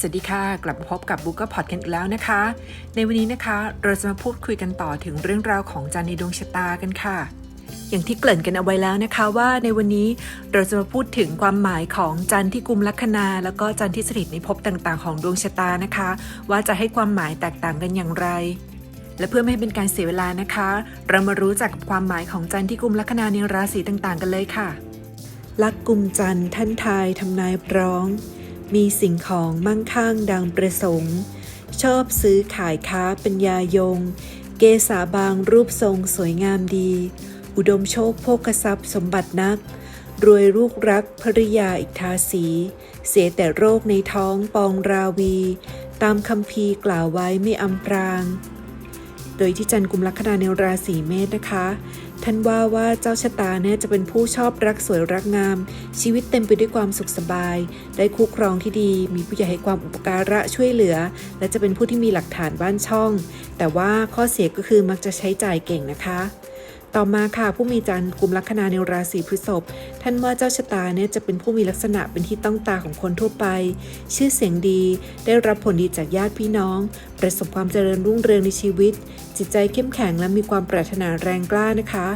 สวัสดีค่ะ กลับมาพบกับบุ๊กเกอร์พอดกันอีกแล้วนะคะ ในวันนี้นะคะเราจะมาพูดคุยกันต่อถึงเรื่องราวของจันในดวงชะตากันค่ะ อย่างที่เกริ่นกันเอาไว้แล้วนะคะว่าในวันนี้เราจะมาพูดถึงความหมายของจันที่กุมลัคนา แล้วก็จันที่สถิตในภพต่างๆ ของดวงชะตานะคะ ว่าจะให้ความหมายแตกต่างกันอย่างไร และเพื่อไม่ให้เป็นการเสียเวลานะคะ เรามารู้จักความหมายของจันที่กุมลัคนาในราศีต่างๆ กันเลยค่ะ ลักกุมจันท่านทายทำนายร้อง มีสิ่งของมั่งคั่งดังประสงค์ ชอบซื้อขายค้าเป็นยายง เกษาบางรูปทรงสวยงามดี อุดมโชคโภคทรัพย์สมบัตินัก รวยลูกรักภริยาอิกทาสี เสียแต่โรคในท้องปองราวี ตามคำพีกล่าวไว้ไม่อำพราง โดยที่จันทร์กุมลัคนาในราศีเมษนะคะ ท่านว่าว่าเจ้าชะตาเนี่ยจะเป็นผู้ชอบรักสวยรักงาม ชีวิตเต็มไปด้วยความสุขสบาย ได้คู่ครองที่ดี มีผู้ใหญ่ให้ความอุปการะช่วยเหลือ และจะเป็นผู้ที่มีหลักฐานบ้านช่อง แต่ว่าข้อเสียก็คือมักจะใช้จ่ายเก่งนะคะ ต่อมาค่ะผู้มีจันทร์กลุ่มลัคนาในราศีพฤษภท่านว่าเจ้าชะตาเนี่ยจะเป็นผู้มีลักษณะเป็นที่ต้องตาของคนทั่วไป ชื่อเสียงดี ได้รับผลดีจากญาติพี่น้อง ประสบความเจริญรุ่งเรืองในชีวิต จิตใจเข้มแข็งและมีความปรารถนาแรงกล้านะคะ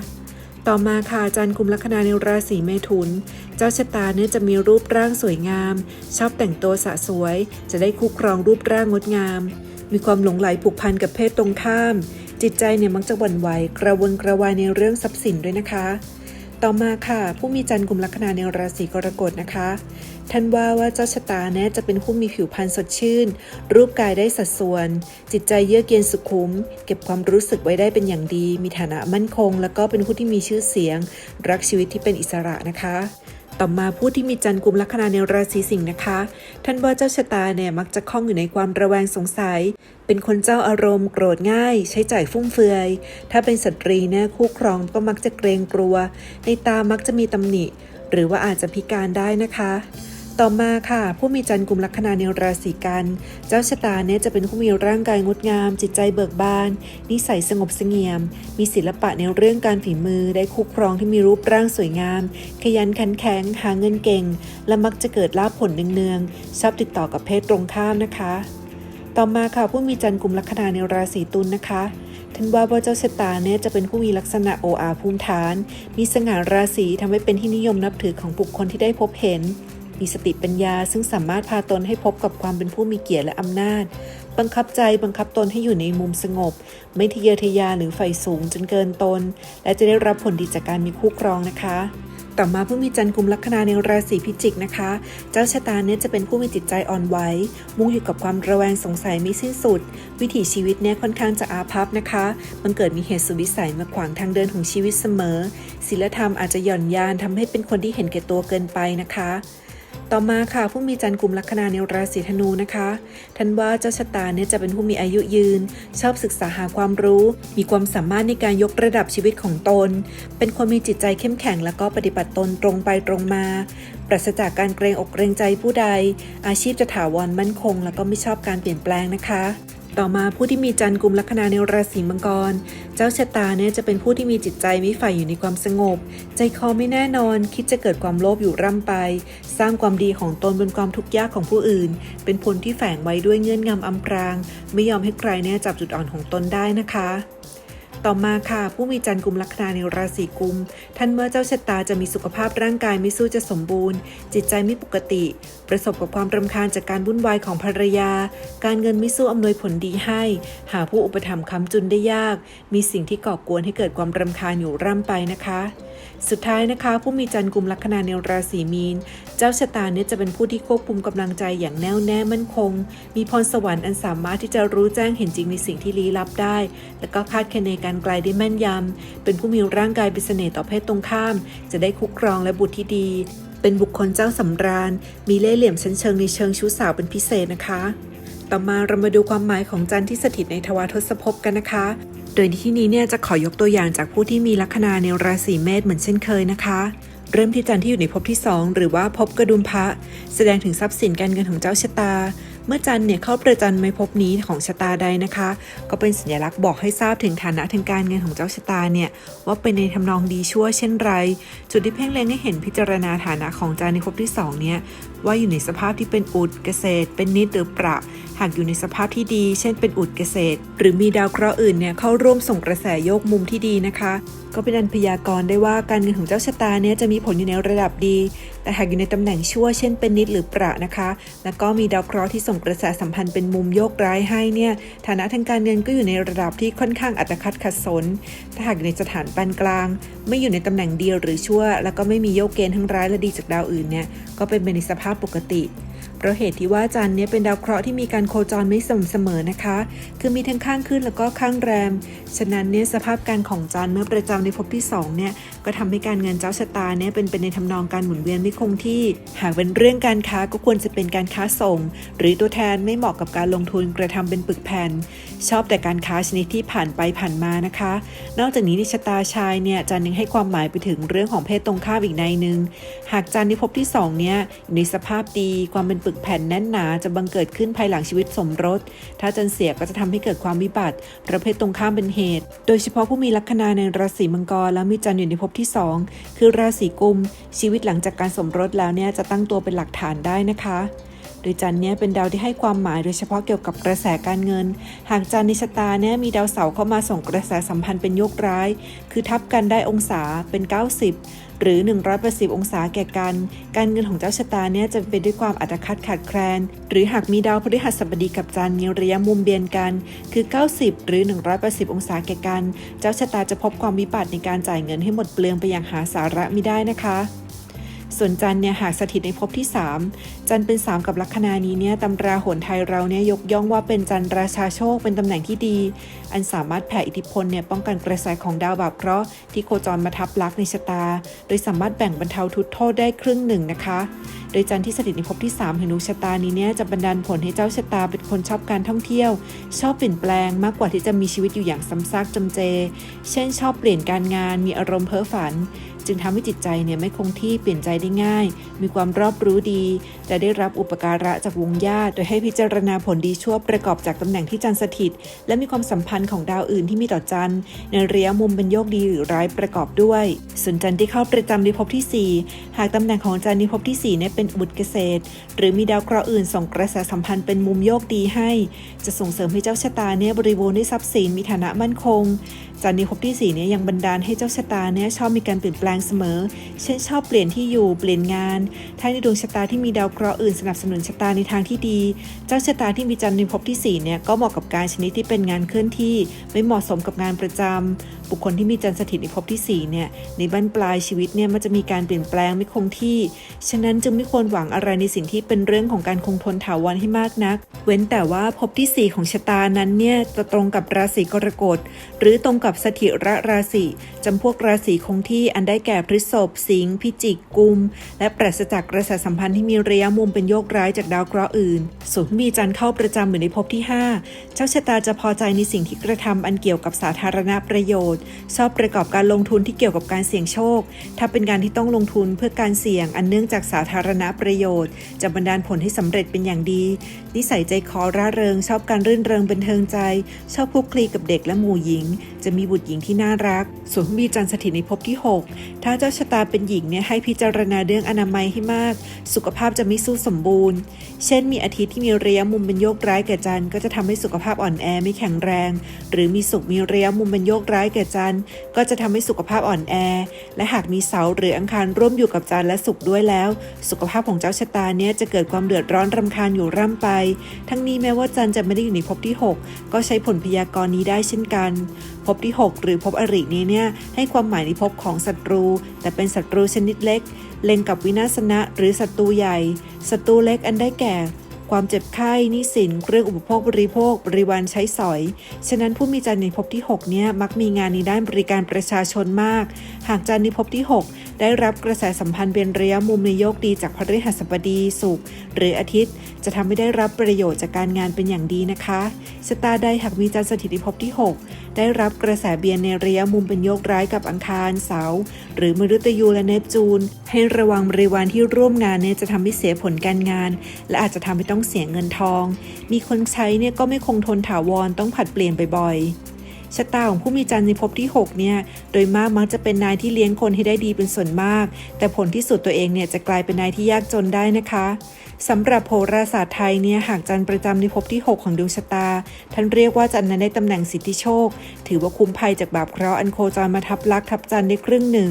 ต่อมาค่ะจันทร์กุมลัคนาในราศีเมถุน เจ้าชะตาเนี่ยจะมีรูปร่างสวยงาม ชอบแต่งตัวสะสวย จะได้คู่ครองรูปร่างงดงาม มีความหลงไหลผูกพันกับเพศตรงข้าม จิตใจเนี่ยมักจะหวั่นไหวกระวนกระวายในเรื่องทรัพย์สินด้วยนะคะ ต่อมาค่ะ ผู้มีจันทร์กุมลัคนาในราศีกรกฎนะคะท่านว่าว่าเจ้าชะตาเนี่ยจะเป็นผู้มีผิวพรรณสดชื่น รูปกายได้สัดส่วน จิตใจเยือกเย็นสุขุม เก็บความรู้สึกไว้ได้เป็นอย่างดี มีฐานะมั่นคง แล้วก็เป็นผู้ที่มีชื่อเสียง รักชีวิตที่เป็นอิสระนะคะ ต่อมาผู้ที่มีจันทร์กุมลัคนาในราศีสิงห์นะคะ ท่านว่าเจ้าชะตาเนี่ยมักจะคล้องอยู่ในความระแวงสงสัย เป็นคนเจ้าอารมณ์โกรธง่าย ใช้จ่ายฟุ่มเฟือย ถ้าเป็นสตรีเนี่ยคู่ครองก็มักจะเกรงกลัว ในตามักจะมีตำหนิ หรือว่าอาจจะพิการได้นะคะ ต่อมาค่ะ ผู้มีจันทร์กลุ่มลัคนาในราศีกัน เจ้าชะตาเนี่ยจะเป็นผู้มีร่างกายงดงาม จิตใจเบิกบาน นิสัยสงบเสงี่ยม มีศิลปะในเรื่องการฝีมือ ได้คู่ครองที่มีรูปร่างสวยงาม ขยันขันแข็ง หาเงินเก่ง และมักจะเกิดลาภผลเนืองๆชอบติดต่อกับเพศตรงข้ามนะคะ ต่อมาค่ะผู้มีจันทร์กลุ่มลัคนาในราศีตุลนะคะท่านว่าว่าเจ้าชะตาเนี่ยจะเป็นผู้มีลักษณะโออาภูมิฐาน มีสง่าราศีทำให้เป็นที่นิยมนับถือของบุคคลที่ได้พบเห็น มีสติปัญญา ซึ่งสามารถพาตนให้พบกับความเป็นผู้มีเกียรติและอำนาจ บังคับใจบังคับตนให้อยู่ในมุมสงบ ไม่ทะเยอทะยานหรือใฝ่สูงจนเกินตน และจะได้รับผลดีจากการมีคู่ครองนะคะต่อมาผู้มีจันทร์กุมลัคนาในราศีพิจิกนะคะ เจ้าชะตาเนี่ยจะเป็นผู้มีจิตใจอ่อนไหว มุ่งอยู่กับความระแวงสงสัยไม่สิ้นสุด วิถีชีวิตเนี่ยค่อนข้างจะอาภัพนะคะ มันเกิดมีเหตุสุวิสัยมาขวางทางเดินของชีวิตเสมอศีลธรรมอาจจะหย่อนยานทำให้เป็นคนที่เห็นแก่ตัวเกินไปนะคะ ต่อมาค่ะผู้มีจันทร์กลุ่มลัคนาในราศีธนูนะคะท่านว่าเจ้าชะตาเนี่ยจะเป็นผู้มีอายุยืน ชอบศึกษาหาความรู้ มีความสามารถในการยกระดับชีวิตของตน เป็นคนมีจิตใจเข้มแข็งแล้วก็ปฏิบัติตนตรงไปตรงมา ปราศจากการเกรงอกเกรงใจผู้ใด อาชีพจะถาวรมั่นคง แล้วก็ไม่ชอบการเปลี่ยนแปลงนะคะ ต่อมาผู้ที่มีจันทร์กลุ่มลัคนาในราศีมังกร เจ้าชะตาเนี่ยจะเป็นผู้ที่มีจิตใจไม่ฝ่ายอยู่ในความสงบ ใจคอไม่แน่นอน คิดจะเกิดความโลภอยู่ร่ำไป สร้างความดีของตนบนความทุกข์ยากของผู้อื่น เป็นผลที่แฝงไว้ด้วยเงื่อนงำอำพราง ไม่ยอมให้ใครเนี่ยจับจุดอ่อนของตนได้นะคะ ต่อมาค่ะ ผู้มีจันทร์กุมลัคนาในราศีกุม ท่านเมื่อเจ้าชะตาจะมีสุขภาพร่างกายไม่สู้จะสมบูรณ์ จิตใจไม่ปกติ ประสบกับความรำคาญจากการวุ่นวายของภรรยา การเงินไม่สู้อำนวยผลดีให้ หาผู้อุปถัมภ์ค้ำจุนได้ยาก มีสิ่งที่ก่อกวนให้เกิดความรำคาญอยู่ร่ำไปนะคะ สุดท้ายนะคะ ผู้มีจันทร์กลุ่มลัคนาในราศีมีน เจ้าชะตาเนี่ยจะเป็นผู้ที่ควบคุมกำลังใจอย่างแน่วแน่มั่นคง มีพรสวรรค์อันสามารถที่จะรู้แจ้งเห็นจริงในสิ่งที่ลี้ลับได้ และก็คาดคะเนการไกลได้แม่นยำเป็นผู้มีร่างกายเป็นเสน่ห์ต่อเพศตรงข้าม จะได้คุกครองและบุตรที่ดี เป็นบุคคลเจ้าสำราญ มีเล่ห์เหลี่ยมชั้นเชิงในเชิงชู้สาวเป็นพิเศษนะคะ ต่อมาเรามาดูความหมายของจันทร์ที่สถิตในทวารทศภพกันนะคะ โดยในที่นี้เนี่ยจะขอยกตัวอย่างจากผู้ที่มีลัคนาในราศีเมษเหมือนเช่นเคยนะคะ เริ่มที่จันทร์ที่อยู่ในภพที่ 2 หรือว่าภพกระดุมพระ แสดงถึงทรัพย์สินการเงินของเจ้าชะตา เมื่อจันเนี่ยเข้าประจันในภพบนี้ของชะตาใดนะคะ ก็เป็นสัญลักษณ์บอกให้ทราบถึงฐานะทางการเงินของเจ้าชะตาเนี่ยว่าเป็นในทำนองดีชั่วเช่นไร จุดที่เพ่งเล็งให้เห็นพิจารณาฐานะของจันในภพที่สองเนี่ยว่าอยู่ในสภาพที่เป็นอุดเกษตร เป็นนิดหรือประ หากอยู่ในสภาพที่ดี เช่นเป็นอุดเกษตร หรือมีดาวเคราะห์อื่นเนี่ยเข้าร่วมส่งกระแสโยกมุมที่ดีนะคะ ก็เป็นอันพยากรณ์ได้ว่าการเงินของเจ้าชะตาเนี่ยจะมีผลอยู่ในระดับดี แต่หากอยู่ในตำแหน่งชั่วเช่นเป็นนิดหรือประนะคะ แล้วก็มีดาวเคราะห์ที่ส่งกระแสสัมพันธ์เป็นมุมโยกร้ายให้เนี่ยฐานะทางการเงินก็อยู่ในระดับที่ค่อนข้างอัตคัดขัดสน ถ้าหากอยู่ในสถานปานกลาง ไม่อยู่ในตำแหน่งเดียวหรือชั่ว แล้วก็ไม่มีโยกเกณฑ์ทั้งร้ายและดีจากดาวอื่นเนี่ยก็เป็นไปในสภาพปกติ เพราะเหตุที่ว่าจันทร์เนี่ยเป็นดาวเคราะห์ที่มีการโคจรไม่สม่ำเสมอนะคะ คือมีทั้งข้างขึ้นแล้วก็ข้างแรม ฉะนั้นเนี่ยสภาพการของจันทร์เมื่อประจำในภพที่สองเนี่ยก็ทำให้การเงินเจ้าชะตาเนี่ยเป็นไปในทำนองการหมุนเวียนไม่คงที่ หากเป็นเรื่องการค้าก็ควรจะเป็นการค้าส่ง หรือตัวแทนไม่เหมาะกับการลงทุนกระทำเป็นปึกแผ่นชอบแต่การค้าชนิดที่ผ่านไปผ่านมานะคะ นอกจากนี้ในชะตาชายเนี่ยจันทร์ยังให้ความหมายไปถึงเรื่องของเพศตรงข้ามอีกในหนึ่งหากจันทร์ในภพที่สองเนี่ยอยู่ในสภาพดีความเป็นปึกแผ่นแน่นหนาจะบังเกิดขึ้นภายหลังชีวิตสมรส ถ้าจันเสียก็จะทำให้เกิดความวิบัติ ประเภทตรงข้ามเป็นเหตุ โดยเฉพาะผู้มีลัคนาในราศีมังกรแล้วมีจันอยู่ในภพที่สองคือราศีกุม ชีวิตหลังจากการสมรสแล้วเนี่ยจะตั้งตัวเป็นหลักฐานได้นะคะโดยจันเนี่ยเป็นดาวที่ให้ความหมายโดยเฉพาะเกี่ยวกับกระแสการเงิน หากจันในชะตาเนี่ยมีดาวเสาร์เข้ามาส่งกระแสสัมพันธ์เป็นโยกร้าย คือทับกันได้องศาเป็น 90 หรือ 180 องศาแก่กัน การเงินของเจ้าชะตาเนี่ยจะเป็นด้วยความอัตคัดขาดแคลน หรือหากมีดาวพฤหัสบดีกับจันทร์มีระยะมุมเบียนกัน คือ 90 หรือ 180 องศาแก่กัน เจ้าชะตาจะพบความวิบัติในการจ่ายเงินให้หมดเปลืองไปอย่างหาสาระไม่ได้นะคะ ส่วนจันเนี่ยหากสถิตในภพที่ 3 จันเป็น 3 กับลัคนานี้เนี่ยตำราโหนไทยเราเนี่ยยกย่องว่าเป็นจันราชาโชคเป็นตำแหน่งที่ดี อันสามารถแผ่อิทธิพลเนี่ยป้องกันกระแสของดาวบาปเคราะห์ที่โคจรมาทับลักในชะตา โดยสามารถแบ่งบรรเทาทุกโทษได้ครึ่งหนึ่งนะคะโดยจันทร์ที่สถิตในภพที่3แห่งดวงชะตานี้เนี่ยจะบันดาลผลให้เจ้าชะตาเป็นคนชอบการท่องเที่ยว ชอบเปลี่ยนแปลงมากกว่าที่จะมีชีวิตอยู่อย่างซ้ำซากจำเจ เช่นชอบเปลี่ยนการงานมีอารมณ์เพ้อฝัน จึงทำให้จิตใจเนี่ยไม่คงที่เปลี่ยนใจได้ง่าย มีความรอบรู้ดี จะได้รับอุปการะจากวงญาติโดยให้พิจารณาผลดีชั่วประกอบจากตำแหน่งที่จันทร์สถิต และมีความสัมพันธ์ของดาวอื่นที่มีต่อจันทร์ในระยะมุมเป็นโยกดีหรือร้ายประกอบด้วยส่วนจันทร์ที่เข้าประจำในภพที่ 4 หากตำแหน่งของจันทร์ในภพที่4เนี่ยเป็นอุดเกษตร หรือมีดาวเคราะห์อื่นส่งกระแสสัมพันธ์เป็นมุมโยกดีให้ จะส่งเสริมให้เจ้าชะตาเนี่ยบริบูรณ์ด้วยทรัพย์สินมีฐานะมั่นคง จันทร์ในภพที่4เนี่ยยังบันดาลให้เจ้าชะตาเนี่ยชอบมีการเปลี่ยนแปลงเสมอ เช่นชอบเปลี่ยนที่อยู่เปลี่ยนงาน ถ้าในดวงชะตาที่มีดาวเคราะห์อื่นสนับสนุนชะตาในทางที่ดี เจ้าชะตาที่มีจันทร์ในภพที่4เนี่ยก็เหมาะกับการชนิดที่เป็นงานเคลื่อนที่ ไม่เหมาะสมกับงานประจำบุคคลที่มีจันทร์สถิตในภพที่4เนี่ยในบั้นปลายชีวิตเนี่ยมันจะมีการเปลี่ยนแปลงไม่คงที่ ฉะนั้นจึงไม่ควรหวังอะไรในสิ่งที่เป็นเรื่องของการคงทนถาวรให้มากนัก เว้นแต่ว่าภพที่ 4 ของชะตานั้นเนี่ยจะตรงกับราศีกรกฎหรือตรงกับสถิระราศีจำพวกราศีคงที่อันได้แก่พฤษภสิงห์พิจิกกุม และปราศจากกระแสสัมพันธ์ที่มีระยะมุมเป็นโยกร้ายจากดาวเคราะห์อื่นส่วนมีจันทร์เข้าประจำอยู่ในภพที่ 5 เจ้าชะตาจะพอใจในสิ่งที่กระทำอันเกี่ยวกับสาธารณประโยชน์ ชอบประกอบการลงทุนที่เกี่ยวกับการเสี่ยงโชค ถ้าเป็นการที่ต้องลงทุนเพื่อการเสี่ยงอันเนื่องจากสาธารณประโยชน์ จะบันดาลผลให้สำเร็จเป็นอย่างดี นิสัยใจคอร่าเริง ชอบการรื่นเริงบันเทิงใจ ชอบคลุกคลีกับเด็กและหมู่หญิง จะมีบุตรหญิงที่น่ารัก ส่วนผู้มีจันทร์สถิตในภพที่ 6 ถ้าเจ้าชะตาเป็นหญิงเนี่ยให้พิจารณาเรื่องอนามัยให้มาก สุขภาพจะไม่สู้สมบูรณ์ เช่น มีอาทิตย์ที่มีระยะมุมเป็นโยกร้ายแก่จันทร์ก็จะทำให้สุขภาพอ่อนแอไม่แข็งแรง หรือมีสุขมีระยะมุมเป็นโยกร้ายแก่จันทร์ก็จะทำให้สุขภาพอ่อนแอ และหากมีเสาหรืออังคารร่วมอยู่กับจันทร์และศุกด้วยแล้ว สุขภาพของเจ้าชะตาเนี่ยจะเกิดความเดือดร้อนรำคาญอยู่ร่ำไป ทั้งนี้แม้ว่าจันทร์จะไม่ได้อยู่ในภพที่ 6 ก็ใช้ผลพยากรณ์นี้ได้เช่นกันภพที่ 6 หรือภพอรินี้เนี่ยให้ความหมายในภพของศัตรู แต่เป็นศัตรูชนิดเล็ก เล็งกับวินาศนะหรือศัตรูใหญ่ศัตรูเล็กอันได้แก่ ความเจ็บไข้หนี้สินเครื่องอุปโภคบริโภค บริวารใช้สอย ฉะนั้นผู้มีจันทร์ในภพที่ 6 เนี่ยมักมีงานในด้านบริการประชาชนมาก หากจันทร์ในภพที่ 6 ได้รับกระแสสัมพันธ์เป็นระยะมุมในโยกดีจากพฤหัสบดีศุกร์หรืออาทิตย์ จะทำให้ได้รับประโยชน์จากการงานเป็นอย่างดีนะคะชะตาใดหากมีจันทร์สถิตในภพที่ 6 ได้รับกระแสเบียนในระยะมุมเป็นโยกร้ายกับอังคารเสาร์หรือมฤตยูและเนปจูน ให้ระวังบริวารที่ร่วมงานเนี่ยจะทำให้เสียผลการงาน และอาจจะทำให้ต้องเสียเงินทอง มีคนใช้เนี่ยก็ไม่คงทนถาวรต้องผัดเปลี่ยนบ่อยๆ ชะตาของผู้มีจันทร์ในภพที่ 6 เนี่ย โดยมากมักจะเป็นนายที่เลี้ยงคนให้ได้ดีเป็นส่วนมาก แต่ผลที่สุดตัวเองเนี่ยจะกลายเป็นนายที่ยากจนได้นะคะสำหรับโหราศาสตร์ไทยเนี่ยหากจันทร์ประจำในภพที่ 6 ของดวงชะตา ท่านเรียกว่าจันทร์นั้นได้ตำแหน่งสิทธิโชค ถือว่าคุ้มภัยจากบาปเคราะห์อันโคจรมาทับลักทับจันทร์ได้ครึ่งหนึ่ง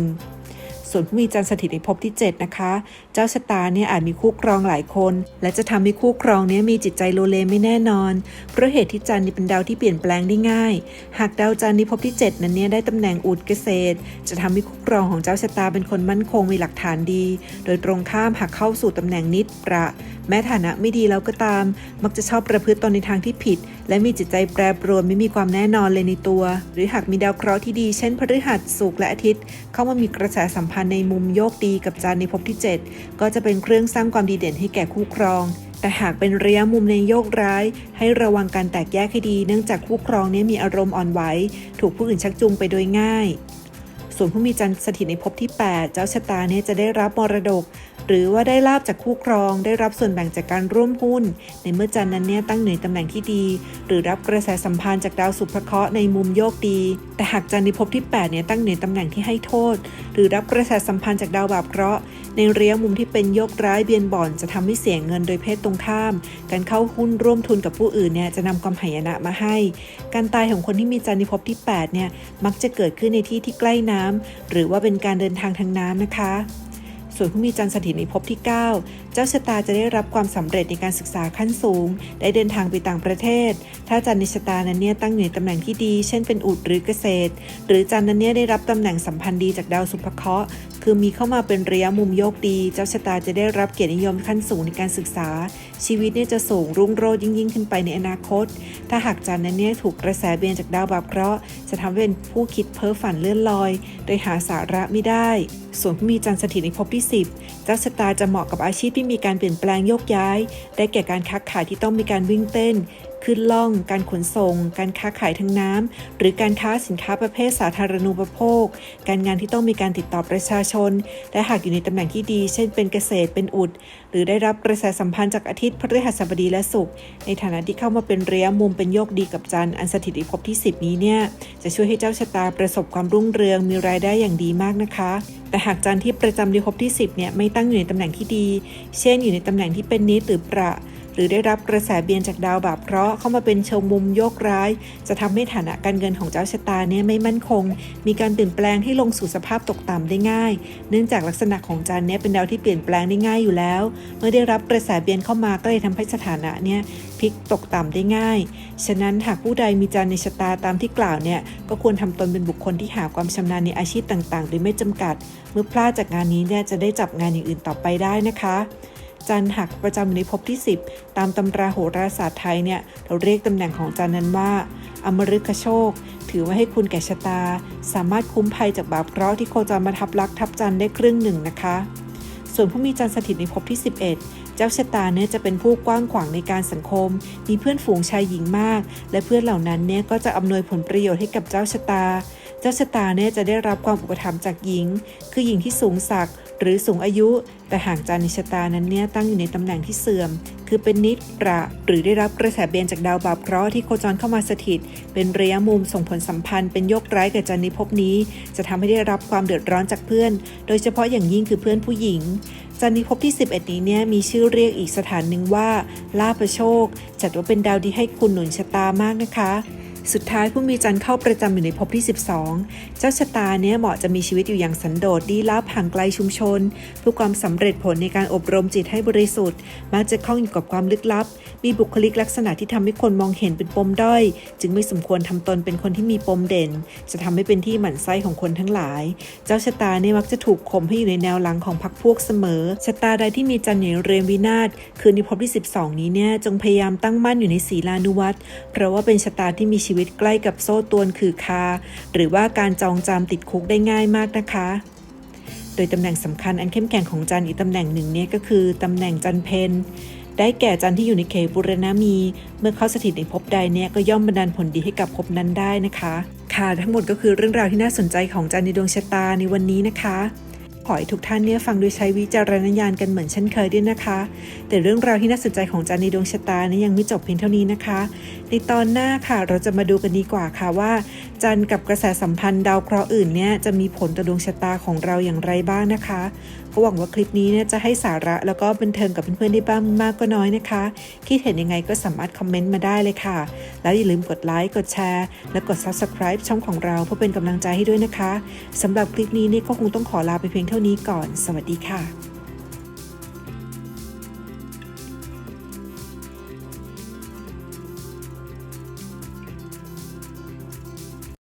ส่วนผู้มีจันทร์สถิตในภพที่ 7 นะคะ เจ้าชะตาเนี่ยอาจมีคู่ครองหลายคน และจะทำให้คู่ครองเนี้มีจิตใจโลเลไม่แน่นอน เพราะเหตุที่จันทร์นี่เป็นดาวที่เปลี่ยนแปลงได้ง่าย หากดาวจันทร์ในภพที่ 7 นั้นเนี่ยได้ตำแหน่งอุดเกษตร จะทำให้คู่ครองของเจ้าชะตาเป็นคนมั่นคงมีหลักฐานดี โดยตรงข้ามหากเข้าสู่ตำแหน่งนิดประแม้ฐานะไม่ดีแล้วก็ตาม มักจะชอบประพฤติตนในทางที่ผิด และมีจิตใจแปรปรวนไม่มีความแน่นอนเลยในตัว หรือหากมีดาวเคราะห์ที่ดีเช่นพฤหัสศุกร์และอาทิตย์ เข้ามามีกระแสสัมพันธ์ในมุมโยกดีกับจันในภพที่ 7 ก็จะเป็นเครื่องสร้างความดีเด่นให้แก่คู่ครอง แต่หากเป็นระยะมุมในโยกร้าย ให้ระวังการแตกแยกให้ดี เนื่องจากคู่ครองนี้มีอารมณ์อ่อนไหวถูกผู้อื่นชักจูงไปโดยง่าย ส่วนผู้มีจันทร์สถิตในภพที่ 8 เจ้าชะตาเนี่ยจะได้รับมรดก หรือว่าได้ลาบจากคู่ครอง ได้รับส่วนแบ่งจากการร่วมหุ้น ในเมื่อจันนั้นเนี่ยตั้งอยู่ในตำแหน่งที่ดี หรือรับกระแสสัมพันธ์จากดาวสุภเคราะห์ในมุมโยกดี แต่หากจันในภพที่8เนี่ยตั้งอยู่ในตำแหน่งที่ให้โทษ หรือรับกระแสสัมพันธ์จากดาวบาปเคราะห์ในระยะมุมที่เป็นโยกร้ายเบียนบ่อน จะทำให้เสียเงินโดยเพศตรงข้าม การเข้าหุ้นร่วมทุนกับผู้อื่นเนี่ยจะนำความหายนะมาให้ การตายของคนที่มีจันในภพที่8เนี่ยมักจะเกิดขึ้นในที่ที่ใกล้น้ำหรือว่าเป็นการเดินทางทางน้ำนะคะ ส่วนผู้มีจันทร์สถิตในภพที่ 9 เจ้าชะตาจะได้รับความสำเร็จในการศึกษาขั้นสูง ได้เดินทางไปต่างประเทศ ถ้าจันทร์ในชะตานั้นเนี่ยตั้งอยู่ในตำแหน่งที่ดี เช่นเป็นอุดหรือเกษตร หรือจันทร์นั้นเนี่ยได้รับตำแหน่งสัมพันธ์ดีจากดาวสุภเคราะห์คือมีเข้ามาเป็นระยะมุมโยกดี เจ้าชะตาจะได้รับเกียรตินิยมขั้นสูงในการศึกษา ชีวิตเนี่ยจะสูงรุ่งโรจน์ยิ่งยิ่งขึ้นไปในอนาคต ถ้าหากจันทร์นั้นเนี่ยถูกกระแสเบียนจากดาวบาปเคราะห์จะทำให้เป็นผู้คิดเพ้อฝันเลื่อนลอย โดยหาสาระไม่ได้ ส่วนผู้มีจันทร์สถิตในภพที่ 10 เจ้าชะตาจะเหมาะกับอาชีพที่มีการเปลี่ยนแปลงโยกย้าย ได้แก่การค้าขายที่ต้องมีการวิ่งเต้น ขึ้นล่อง การขนส่ง การค้าขายทางน้ำ หรือการค้าสินค้าประเภทสาธารณูปโภค การงานที่ต้องมีการติดต่อประชาชน และหากอยู่ในตำแหน่งที่ดี เช่นเป็นเกษตร เป็นอุด หรือได้รับกระแสสัมพันธ์จากอาทิตย์พฤหัสบดีและศุกร์ ในฐานะที่เข้ามาเป็นเระยมุมเป็นโยกดีกับจันทร์อันสถิตในภพที่ 10 นี้เนี่ย จะช่วยให้เจ้าชะตาประสบความรุ่งเรือง มีรายได้อย่างดีมากนะคะแต่หากจันทร์ที่ประจำในภพที่ 10 เนี่ยไม่ตั้งอยู่ในตำแหน่งที่ดี เช่นอยู่ในตำแหน่งที่เป็นนิดหรือประ รือได้รับกระแสเบียนจากดาวบาปเคราะห์เข้ามาเป็นเชงมุมโยกร้าย จะทำให้ฐานะการเงินของเจ้าชะตาเนี่ยไม่มั่นคง มีการเปลี่ยนแปลงให้ลงสู่สภาพตกต่ำได้ง่าย เนื่องจากลักษณะของจันเนี่ยเป็นดาวที่เปลี่ยนแปลงได้ง่ายอยู่แล้ว เมื่อได้รับกระแสเบียนเข้ามาก็เลยทำให้สถานะเนี่ยพลิกตกต่ำได้ง่าย ฉะนั้นหากผู้ใดมีจันในชะตาตามที่กล่าวเนี่ยก็ควรทำตนเป็นบุคคลที่หาความชำนาญในอาชีพต่างๆ โดยไม่จำกัด เมื่อพลาดจากงานนี้เนี่ยจะได้จับงานอย่างอื่นต่อไปได้นะคะ จันหักประจำอยู่ในภพที่ 10 ตามตำราโหราศาสตร์ไทยเนี่ยเราเรียกตำแหน่งของจันนั้นว่า อมฤคโชค ถือว่าให้คุณแก่ชะตา สามารถคุ้มภัยจากบาปเคราะห์ที่โคจรมาทับลักทับจันได้ครึ่งหนึ่งนะคะ ส่วนผู้มีจันสถิตในภพที่ 11 เจ้าชะตาเนี่ยจะเป็นผู้กว้างขวางในการสังคม มีเพื่อนฝูงชายหญิงมาก และเพื่อนเหล่านั้นเนี่ยก็จะอำนวยผลประโยชน์ให้กับเจ้าชะตาเจ้าชะตาเนี่ยจะได้รับความอุปถัมภ์จากหญิง คือหญิงที่สูงศักดิ์ หรือสูงอายุ แต่หากจันทร์ในชะตานั้นเนี่ยตั้งอยู่ในตำแหน่งที่เสื่อม คือเป็นนิดประหรือได้รับกระแสเบนจากดาวบาปเคราะห์ที่โคจรเข้ามาสถิต เป็นระยะมุมส่งผลสัมพันธ์เป็นโยกร้ายกับจันทร์ในภพนี้ จะทำให้ได้รับความเดือดร้อนจากเพื่อน โดยเฉพาะอย่างยิ่งคือเพื่อนผู้หญิงจันทร์ในภพที่ 11 นี้เนี่ยมีชื่อเรียกอีกสถานหนึ่งว่าลาภโชค จัดว่าเป็นดาวดีให้คุณหนุนชะตามากนะคะ สุดท้ายผู้มีจันทร์เข้าประจำอยู่ในภพที่ 12 เจ้าชะตาเนี่ยเหมาะจะมีชีวิตอยู่อย่างสันโดษดีลับห่างไกลชุมชนเพื่อความสำเร็จผลในการอบรมจิตให้บริสุทธิ์มักจะคล้องอยู่กับความลึกลับ มีบุคลิกลักษณะที่ทำให้คนมองเห็นเป็นปมด้อย จึงไม่สมควรทำตนเป็นคนที่มีปมเด่น จะทำให้เป็นที่หมั่นไส้ของคนทั้งหลาย เจ้าชะตาเนี่ยมักจะถูกข่มให้อยู่ในแนวหลังของพรรคพวกเสมอชะตาใดที่มีจันทร์อยู่ในเรือนวินาศคือในภพที่ 12 นี้เนี่ยจงพยายามตั้งมั่นอยู่ในศีลานุวัตรเพราะว่าเป็นชะตาที่มีชีวิตใกล้กับโซ่ตวนคือคา หรือว่าการจองจำติดคุกได้ง่ายมากนะคะ โดยตำแหน่งสำคัญอันเข้มแข็งของจันอีกตำแหน่งหนึ่งเนี่ยก็คือตำแหน่งจันเพนได้แก่จันที่อยู่ในเขตบุรณมี เมื่อเข้าสถิตในภพใดเนี่ยก็ย่อมบันดาลผลดีให้กับภพนั้นได้นะคะ ค่ะทั้งหมดก็คือเรื่องราวที่น่าสนใจของจันในดวงชะตาในวันนี้นะคะ ขอให้ทุกท่านเนี่ยฟังโดยใช้วิจารณญาณกันเหมือนเช่นเคยด้วยนะคะ แต่เรื่องราวที่น่าสนใจของจันในดวงชะตาเนี่ยยังไม่จบเพียงเท่านี้นะคะ ในตอนหน้าค่ะเราจะมาดูกันดีกว่าค่ะว่า จันกับกระแสสัมพันธ์ดาวเคราะห์อื่นเนี่ยจะมีผลต่อดวงชะตาของเราอย่างไรบ้างนะคะก็หวังว่าคลิปนี้เนี่ยจะให้สาระแล้วก็บันเทิงกับเพื่อนๆได้บ้างมากก็น้อยนะคะ คิดเห็นยังไงก็สามารถคอมเมนต์มาได้เลยค่ะ แล้วอย่าลืมกดไลค์กดแชร์และกด Subscribe ช่องของเราเพื่อเป็นกำลังใจให้ด้วยนะคะสำหรับคลิปนี้เนี่ยก็คงต้องขอลาไปเพียงเท่านี้ก่อน สวัสดีค่ะ